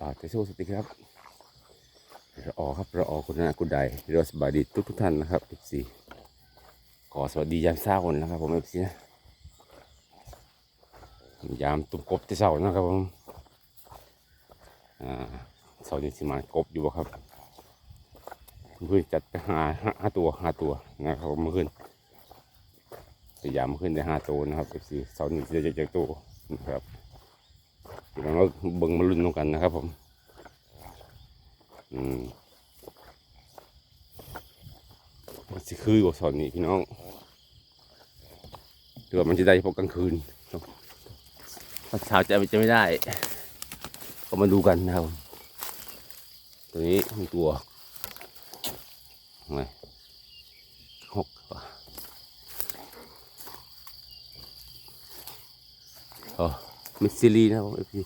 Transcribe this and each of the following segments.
ป่าเทโซสติครับเราออครับเราออคุณนาคุณใดเราสบายดีทุกทุกท่านนะครับเอฟซีขอสวัสดียามเช้าคนนะครับผมเอฟซีนะยามตุ้มกบที่เช้านะครับผมอ่าเช้านี้สิมากบอยู่ครับเพื่อนจัดไปหาห้าห้าตัวห้าตัวนะครับผมเมื่อคืนพยายามเมื่อคืนได้ห้าตัวนะครับเอฟซีเช้านี้จะจะจะตัวนะครับ เดี๋ยวเราเบิ่งมาลุ้นน้กันนะครับผมอืมมันสิคือว่าสอนนี่พี่น้องเดี๋ยวามันจะได้พวกกลางคืนถ้าเช้าจะจะไม่ได้ ก็มาดูกันนะครับตัวนี้มีตัวไงหกว่ะอ๋ อมิสซิลีนะครับผมเอฟซี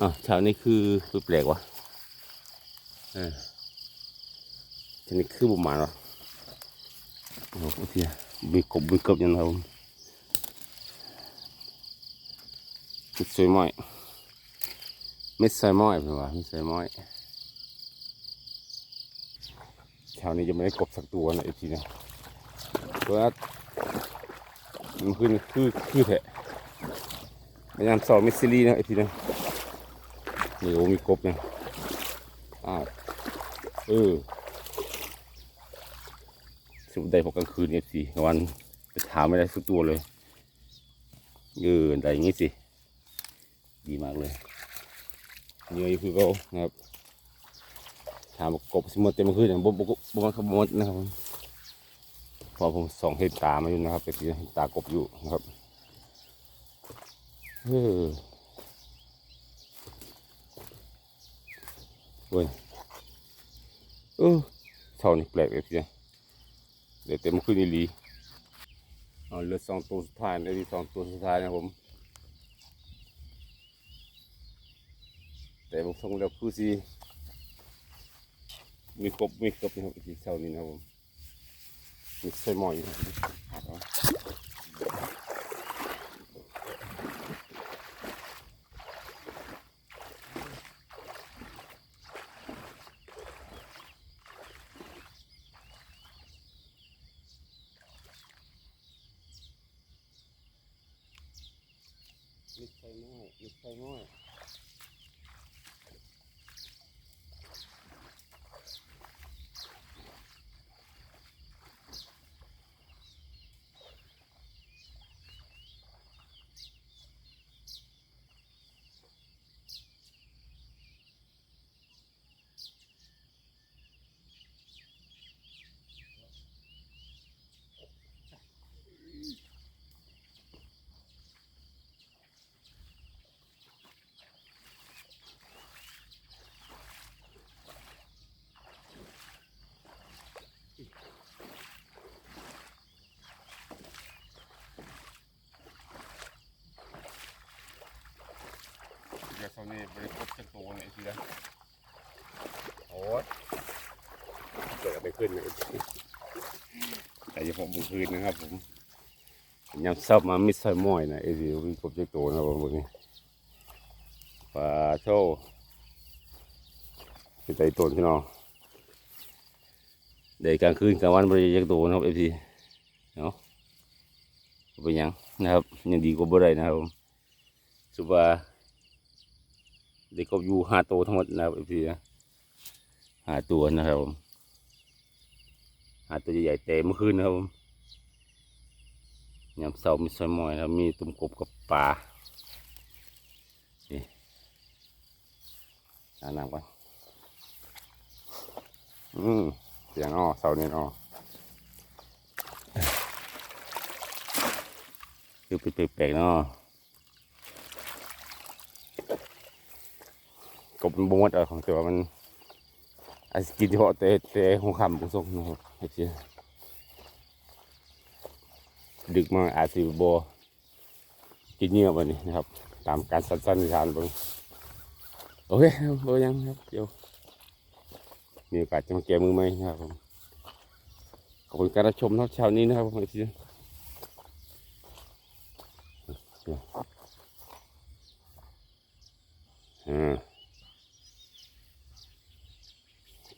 อะเช้านี้คือแปลกวะเออเช้านี้คือบุหมานวะโอ้โหเอฟซีมีกบมีกบยังไงผมมิดสวยม้อยมิดสวยม้อยเป็นวะมิดสวยม้อยเช้านี้จะไม่ได้กบสักตัวนะเอฟซีนะเพราะว่ามันคือคือคือแท้ ยายามสอบมิสซิลีนะไอพี่นะนี่โอ้มีกบเนี่ยอ่าเออสุดได้พอกลางคืนเอฟซีกลางวันไปถามไม่ได้สักตัวเลยเออได้อย่างงี้สิ ดีมากเลยเนื้อคือเขานะครับถามกบสมมติเต็มคืนอย่างบ่บ่บ่มันขบมดนะครับพอผมส่องเห็นตามาอยู่นะครับเป็นเห็นตากบอยู่นะครับ เออเว้ยเออเท่านี้แปลกเลยพี่เดี๋ยวเต็มขึ้นอีหลีเอาเลือดสองตัวสุดท้ายในที่สองตัวสุดท้ายนะผมแต่ผมส่งแล้วคือสิมีกบมีกบนะครับที่เท่านี้นะผมมีใส่หมอยนะครับ มิดไฟง่อยมิดไฟง่อย เดี๋ยวเขานี่บริโภคจะโตเนี่ยทีละโอ้ยเกิดอะไรขึ้นเนี่ยแต่จะผมบุคืนนะครับผมยำซับมามิดใส่หม้อยนะไอ้สิบริโภคจะโตนะครับผมวันนี้ปลาโชว์เป็นไตต้นพี่น้องเดี๋ยวกลางคืนกลางวันบริโภคจะโตนะครับไอ้ทีเนาะบ่เป็นหยังนะครับยังดีกว่าบ่ได้นะครับผมสุบา เด็กก็อยู่ห้าตัวทั้งหมดนะครับพี่นะห้าตัวนะครับผมห้าตัวใหญ่เต็มเมื่อคืนนะครับผมยามเสามีซอยมอยนะครับมีตุ่มกบกับปลานี่อาน้ำกันอืมเสียงอ้อเสาร์นี้อ้อคือเป็นแปลกๆเนาะ กบมันบมดเออของตัวมันอาจกินเฉพาะแต่แต่หัวคำบุส่งนะครับเียดึกมาอาจจะบกินเนื้อวันนี้นะครับ ตามการสั้นๆนิทานเบิ่งโอเคครับโบยังครับเดี๋ยวมีโอกาสจะมาแก้มือไหมนะครับผมขอบคุณการรับชมทั้งเช้านี้นะครับผมเชี่ยอ่า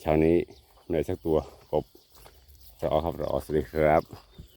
เช้านี้เหนื่อยสักตัวกบรอครับรอสวัสดีครับ